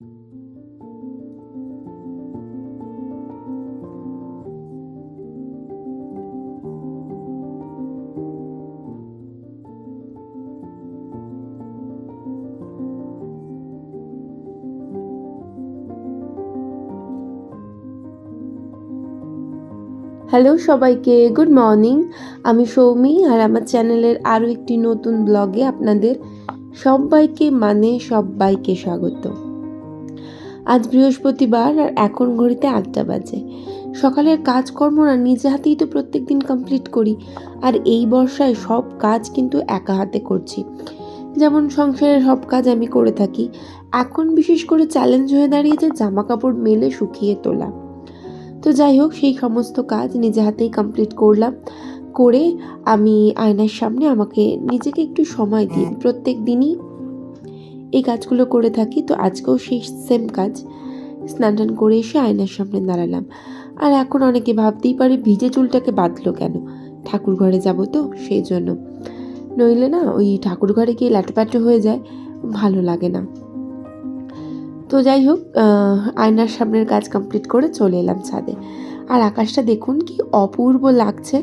Hello সবাইকে। Good morning আমি সৌমি আর আমার চ্যানেলের আরও একটি নতুন ব্লগে আপনাদের সবাইকে মানে সবাইকে স্বাগত। আজ বৃহস্পতিবার আর এখন ঘড়িতে আটটা বাজে। সকালের কাজকর্ম না নিজে হাতেই তো প্রত্যেক দিন কমপ্লিট করি, আর এই বর্ষায় সব কাজ কিন্তু একা হাতে করছি। যেমন সংসারের সব কাজ আমি করে থাকি, এখন বিশেষ করে চ্যালেঞ্জ হয়ে দাঁড়িয়েছে জামা কাপড় মেলে শুকিয়ে তোলা। তো যাই হোক, সেই সমস্ত কাজ নিজে হাতেই কমপ্লিট করলাম, করে আমি আয়নার সামনে আমাকে নিজেকে একটু সময় দিই। প্রত্যেক দিনই এই কাজগুলো করে থাকি। তো আজকেও সেই সেম কাজ। স্নান টান করে এসে আয়নার সামনে দাঁড়ালাম। আর এখন অনেকে ভাবতেই পারে, ভিজে চুলটাকে বাঁধলো কেন? ঠাকুর ঘরে যাব তো, সেই জন্য। নইলে না, ওই ঠাকুর ঘরে গিয়ে ল্যাটপ্যাটো হয়ে যায়, ভালো লাগে না। তো যাই হোক আয়নার সামনের কাজ কমপ্লিট করে চলে এলাম ছাদে। আর আকাশটা দেখুন কি অপূর্ব লাগছে।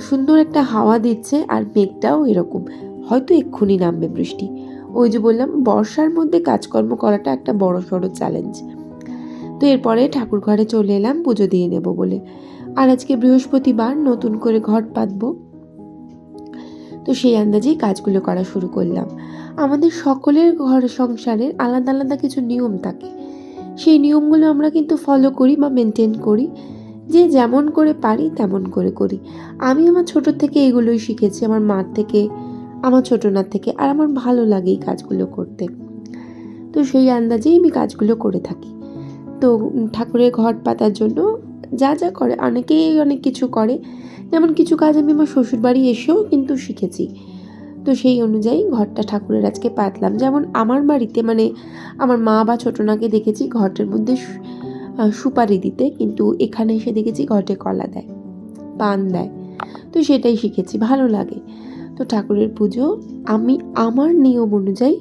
সুন্দর একটা হাওয়া দিচ্ছে, আর মেঘটাও এরকম। হয়তো এক্ষুনি নামবে বৃষ্টি। ওই যে বললাম, বর্ষার মধ্যে কাজকর্ম করাটা একটা বড় সড়ো চ্যালেঞ্জ তো এরপরে ঠাকুর ঘরে চলে এলাম, পুজো দিয়ে নেব বলে। আর আজকে বৃহস্পতিবার, নতুন করে ঘট পাতবো। তো সেই আন্দাজেই কাজগুলো করা শুরু করলাম। আমাদের সকলের ঘর সংসারের আলাদা আলাদা কিছু নিয়ম থাকে। সেই নিয়মগুলো আমরা কিন্তু ফলো করি বা মেনটেন করি। যে যেমন করে পারি, তেমন করে করি। আমি আমার ছোট থেকে এগুলোই শিখেছি, আমার মার থেকে আমার ছোটনার থেকে আর আমার ভালো লাগে এই কাজগুলো করতে। তো সেই আন্দাজেই আমি কাজগুলো করে থাকি। তো ঠাকুরের ঘট পাতার জন্য যা যা করে, অনেকেই অনেক কিছু করে। যেমন কিছু কাজ আমি আমার শ্বশুরবাড়ি এসেও কিন্তু শিখেছি। তো সেই অনুযায়ী ঘরটা ঠাকুরের আজকে পাতলাম। যেমন আমার বাড়িতে মানে আমার মা বা ছোটনাকে দেখেছি ঘরটার মধ্যে সুপারি দিতে। কিন্তু এখানে এসে দেখেছি ঘটে কলা দেয়, পান দেয়। তো সেটাই শিখেছি, ভালো লাগে। ঠাকুরের পুজো আমি আমার নিয়ম অনুযায়ী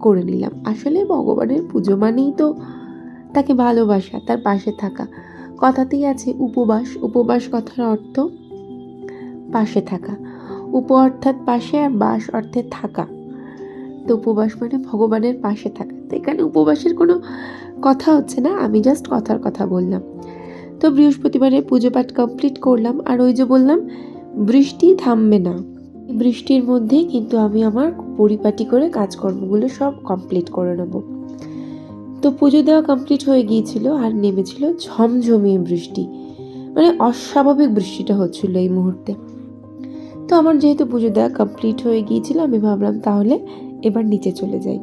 করে নিলাম। আসলে ভগবানের পুজো মানেই তো তাকে ভালোবাসা, তার পাশে থাকা। কথাতেই আছে উপবাস উপবাস কথার অর্থ পাশে থাকা। উপ অর্থাৎ পাশে আর বাস অর্থে থাকা। তো উপবাস মানে ভগবানের পাশে থাকা। তো এখানে উপবাসের কোনো কথা হচ্ছে না, আমি জাস্ট কথার কথা বললাম। তো বৃহস্পতিবারের পুজো পাঠ কমপ্লিট করলাম, আর ওই যে বললাম, বৃষ্টি থামবে না। বৃষ্টির মধ্যে কিন্তু আমি আমার পরিপাটি করে কাজকর্মগুলো সব কমপ্লিট করে নেব। তো পুজো দেওয়া কমপ্লিট হয়ে গিয়েছিল আর নেমেছিল ঝমঝমিয়ে বৃষ্টি। মানে অস্বাভাবিক বৃষ্টিটা হচ্ছিল এই মুহূর্তে। তো আমার যেহেতু পুজো দেওয়া কমপ্লিট হয়ে গিয়েছিল, আমি ভাবলাম তাহলে এবার নিচে চলে যাই।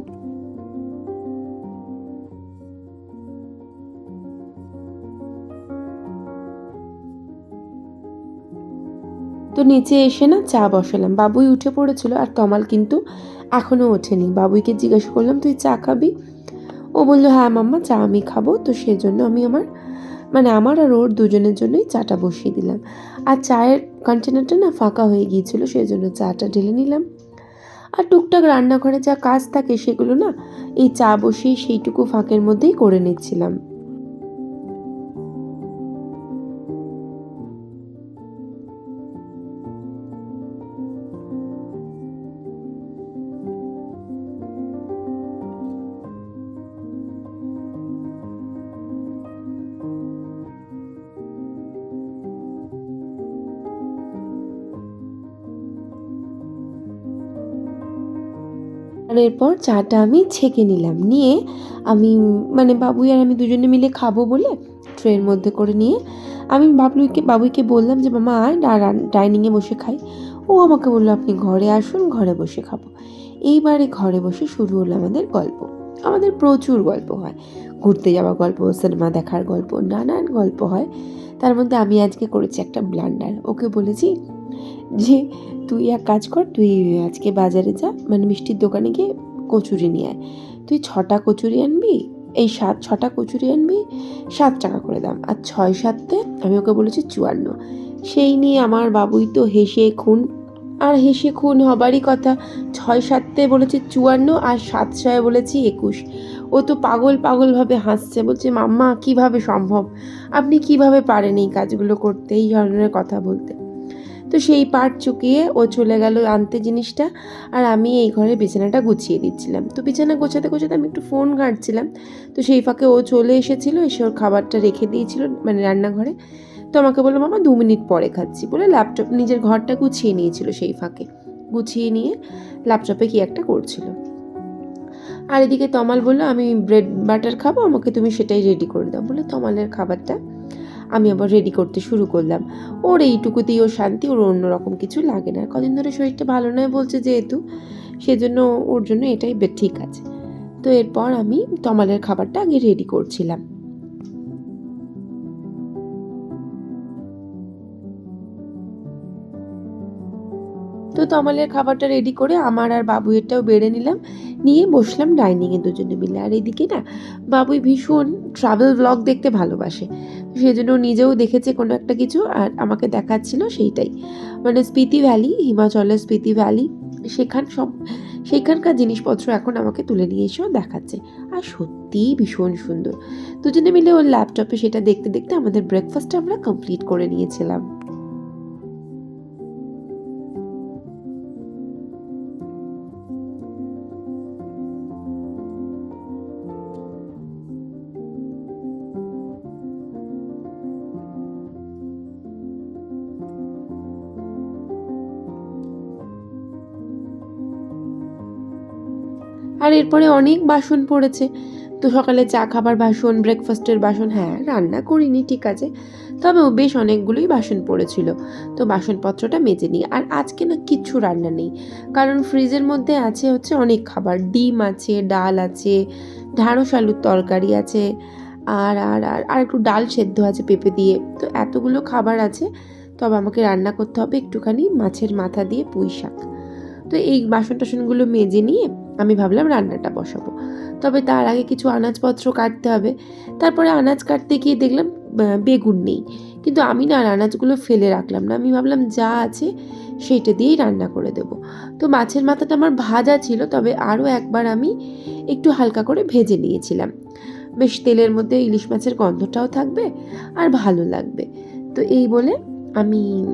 তো নিচে এসে না চা বসালাম। বাবুই উঠে পড়েছিল আর তমাল কিন্তু এখনও ওঠেনি। বাবুইকে জিজ্ঞাসা করলাম, তুই চা খাবি? ও বলল হ্যাঁ মাম্মা, চা আমি খাব। তো সেজন্য আমি আমার মানে আমার আর ওর দুজনের জন্যই চাটা বসিয়ে দিলাম। আর চায়ের কন্টেনারটা না ফাঁকা হয়ে গিয়েছিল সেই জন্য চাটা ঢেলে নিলাম। আর টুকটাক রান্নাঘরে যা কাজ থাকে সেগুলো না এই চা বসিয়ে সেইটুকু ফাঁকের মধ্যেই করে নিচ্ছিলাম। আর এরপর চাটা আমি ছেঁকে নিলাম। নিয়ে আমি মানে বাবুই আর আমি দুজনে মিলে খাব বলে ট্রের মধ্যে করে নিয়ে আমি বাবলুইকে, বাবুইকে বললাম যে, মামা, আয় ডাইনিংয়ে বসে খাই। ও আমাকে বলল, আপনি ঘরে আসুন, ঘরে বসে খাব। এইবারে ঘরে বসে শুরু হলো আমাদের গল্প। আমাদের প্রচুর গল্প হয়। ঘুরতে যাওয়া গল্প, সিনেমা দেখার গল্প, নানান গল্প হয়। তার মধ্যে আমি আজকে করেছি একটা ব্লান্ডার। ওকে বলেছি যে তুই এক কাজ কর, তুই আজকে বাজারে যা মানে মিষ্টির দোকানে গিয়ে কচুরি নিয়ে আয়। তুই ছটা কচুরি আনবি, এই সাত, ছটা কচুরি আনবি, সাত টাকা করে দাম। আর ছয় সাততে আমি ওকে বলেছি চুয়ান্ন। সেই নিয়ে আমার বাবুই তো হেসে খুন। আর হেসে খুন হবারই কথা। ছয় সাততে বলেছে চুয়ান্ন আর সাত ছয় বলেছি একুশ। ও তো পাগল পাগলভাবে হাসছে। বলছে, মাম্মা, কীভাবে সম্ভব? আপনি কীভাবে পারেন এই কাজগুলো করতে? এই ধরনের কথা বলতে। তো সেই পার্ট চুকিয়ে ও চলে গেল আনতে জিনিসটা। আর আমি এই ঘরে বিছানাটা গুছিয়ে দিচ্ছিলাম তো বিছানা গোছাতে গোছাতে আমি একটু ফোন ঘাঁটছিলাম। তো সেই ফাঁকে ও চলে এসেছিল, এসে ওর খাবারটা রেখে দিয়েছিল মানে রান্নাঘরে। তো আমাকে বলল, মামা, দু মিনিট পরে খাচ্ছি। বলে ল্যাপটপ, নিজের ঘরটা গুছিয়ে নিয়েছিল সেই ফাঁকে। গুছিয়ে নিয়ে ল্যাপটপে কি একটা করছিল। আর এদিকে তমাল বলল, আমি ব্রেড বাটার খাব, আমাকে তুমি সেটাই রেডি করে দাও। বলে তমালের খাবারটা আমি আবার রেডি করতে শুরু করলাম। ওর এইটুকুতেই ও শান্তি, ওর অন্যরকম কিছু লাগে না। কদিন ধরে শরীরটা ভালো নয় বলছে যেহেতু, সেজন্য ওর জন্য এটাই ঠিক আছে। তো এরপর আমি তমালের খাবারটা আগে রেডি করছিলাম। তো তমালের খাবারটা রেডি করে আমার আর বাবুয়েরটাও বেড়ে নিলাম। নিয়ে বসলাম ডাইনিংয়ে দুজনে মিলে। আর এদিকে না, বাবুই ভীষণ ট্রাভেল ব্লগ দেখতে ভালোবাসে। সেই জন্য নিজেও দেখেছে কোনো একটা কিছু আর আমাকে দেখাচ্ছিল সেইটাই। মানে স্পিতি ভ্যালি হিমাচলের স্পিতি ভ্যালি সেখান সব, সেখানকার জিনিসপত্র এখন আমাকে তুলে নিয়ে এসেও দেখাচ্ছে। আর সত্যিই ভীষণ সুন্দর। দুজনে মিলে ওর ল্যাপটপে সেটা দেখতে দেখতে আমাদের ব্রেকফাস্টটা আমরা কমপ্লিট করে নিয়েছিলাম। আর এরপরে অনেক বাসন পড়েছে। তো সকালে চা খাবার বাসন ব্রেকফাস্টের বাসন হ্যাঁ রান্না করিনি, ঠিক আছে। তবেও বেশ অনেকগুলোই বাসন পড়েছিল। তো বাসনপত্রটা মেজে নিই। আর আজকে না কিচ্ছু রান্না নেই। কারণ ফ্রিজের মধ্যে আছে হচ্ছে অনেক খাবার। ডিম আছে, ডাল আছে, ঢ্যাঁড়স আলুর তরকারি আছে, আর আর আর আর একটু ডাল সেদ্ধ আছে পেঁপে দিয়ে। তো এতগুলো খাবার আছে। তবে আমাকে রান্না করতে হবে একটুখানি মাছের মাথা দিয়ে পুঁই শাক। তো এই বাসন টাসনগুলো মেজে নিয়ে আমি ভাবলাম রান্নাটা বসাবো। তবে তার আগে কিছু আনাজপত্র কাটতে হবে। তারপরে আনাজ কাটতে গিয়ে দেখলাম বেগুন নেই। কিন্তু আমি না আর আনাজগুলো ফেলে রাখলাম না। আমি ভাবলাম যা আছে সেইটা দিয়েই রান্না করে দেব। তো মাছের মাথাটা আমার ভাজা ছিল, তবে আরও একবার আমি একটু হালকা করে ভেজে নিয়েছিলাম। বেশ তেলের মধ্যে ইলিশ মাছের গন্ধটাও থাকবে আর ভালো লাগবে। তো এই বলে আমি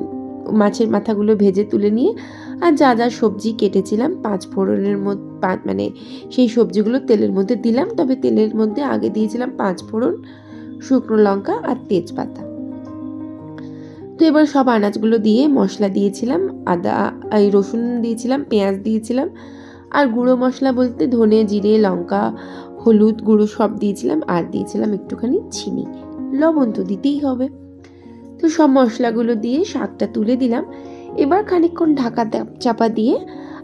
মাছের মাথাগুলো ভেজে তুলে নিয়ে আর যা যা সবজি কেটেছিলাম, পাঁচ ফোড়নের মধ্যে মানে সেই সবজিগুলো তেলের মধ্যে দিলাম, তবে তেলের মধ্যে আগে দিয়েছিলাম পাঁচ ফোড়ন, শুকনো লঙ্কা আর তেজপাতা। তো এবার সব আনাজগুলো দিয়ে মশলা দিয়েছিলাম, আদা, এই রসুন দিয়েছিলাম, পেঁয়াজ দিয়েছিলাম, আর গুঁড়ো মশলা বলতে ধনে, জিরে, লঙ্কা, হলুদ গুঁড়ো সব দিয়েছিলাম, আর দিয়েছিলাম একটুখানি চিনি। লবণ তো দিতেই হবে। তো সব মশলাগুলো দিয়ে শাকটা তুলে দিলাম এবার খানিকক্ষণ ঢাকা চাপা দিয়ে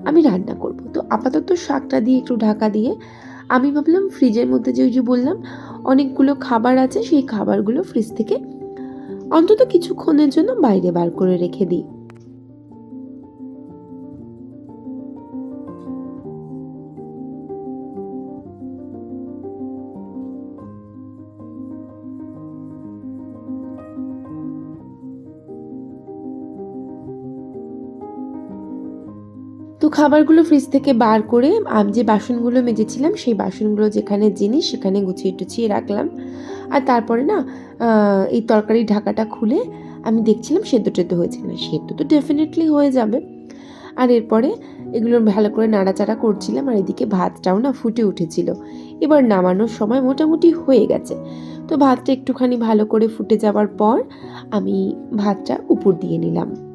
আমি রান্না করব। তো আপাতত শাকটা দিয়ে একটু ঢাকা দিয়ে আমি ভাবলাম ফ্রিজের মধ্যে যে যে বললাম, অনেকগুলো খাবার আছে, সেই খাবারগুলো ফ্রিজ থেকে অন্তত কিছুক্ষণের জন্য বাইরে বার করে রেখে দিই। খাবারগুলো ফ্রিজ থেকে বার করে আমি যে বাসনগুলো মেজেছিলাম, সেই বাসনগুলো যেখানে জিনিস সেখানে গুছিয়ে টুছিয়ে রাখলাম। আর তারপরে না এই তরকারির ঢাকাটা খুলে আমি দেখছিলাম সেদ্ধ টেদ্ধ হয়েছে কিনা। সেদ্ধ তো ডেফিনেটলি হয়ে যাবে। আর এরপরে এগুলো ভালো করে নাড়াচাড়া করছিলাম আর এদিকে ভাতটাও না ফুটে উঠেছিল। এবার নামানোর সময় মোটামুটি হয়ে গেছে। তো ভাতটা একটুখানি ভালো করে ফুটে যাওয়ার পর আমি ভাতটা উপর দিয়ে নিলাম।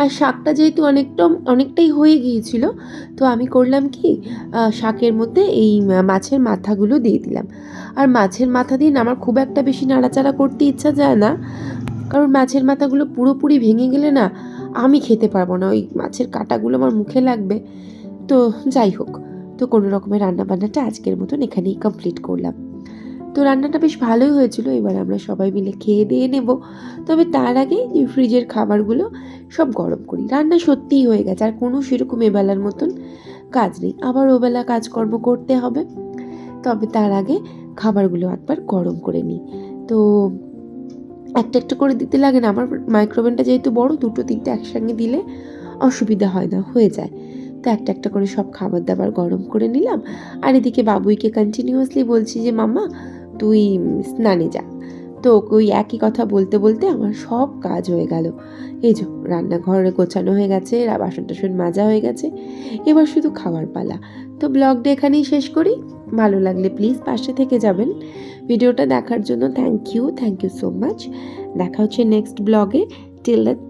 আর শাকটা যেহেতু অনেকটা, অনেকটাই হয়ে গিয়েছিল, তো আমি করলাম কি শাকের মধ্যে এই মাছের মাথাগুলো দিয়ে দিলাম। আর মাছের মাথা দিয়ে না আমার খুব একটা বেশি নাড়াচাড়া করতে ইচ্ছা যায় না, কারণ মাছের মাথাগুলো পুরোপুরি ভেঙে গেলে না আমি খেতে পারব না, ওই মাছের কাঁটাগুলো আমার মুখে লাগবে। তো যাই হোক, তো কোনো রকমের রান্না বান্নাটা আজকের মতন এখানেই কমপ্লিট করলাম। তো রান্নাটা বেশ ভালোই হয়েছিল। এবার আমরা সবাই মিলে খেয়ে দিয়ে নেব। তবে তার আগে এই ফ্রিজের খাবারগুলো সব গরম করি। রান্না সত্যিই হয়ে গেছে, আর কোনো সেরকম এবেলার মতন কাজ নেই। আবার ওবেলা কাজকর্ম করতে হবে। তবে তার আগে খাবারগুলো একবার গরম করে নিই। তো একটা একটা করে দিতে লাগে না, আমার মাইক্রোওভেনটা যেহেতু বড়, দুটো তিনটে একসঙ্গে দিলে অসুবিধা হয় না, হয়ে যায়। তো একটা একটা করে সব খাবার দাবার গরম করে নিলাম। আর এদিকে বাবুইকে কন্টিনিউয়াসলি বলছি যে মামা তুই স্নানে যা। তো ওকে ওই একই কথা বলতে বলতে আমার সব কাজ হয়ে গেল। এই যে রান্নাঘরে গোছানো হয়ে গেছে বাসন টাসন মাজা হয়ে গেছে, এবার শুধু খাওয়ার পালা। তো ব্লগটা এখানেই শেষ করি। ভালো লাগলে প্লিজ পাশে থেকে যাবেন। ভিডিওটা দেখার জন্য thank you thank you so much দেখা হচ্ছে নেক্সট ব্লগে টিল দ্যাট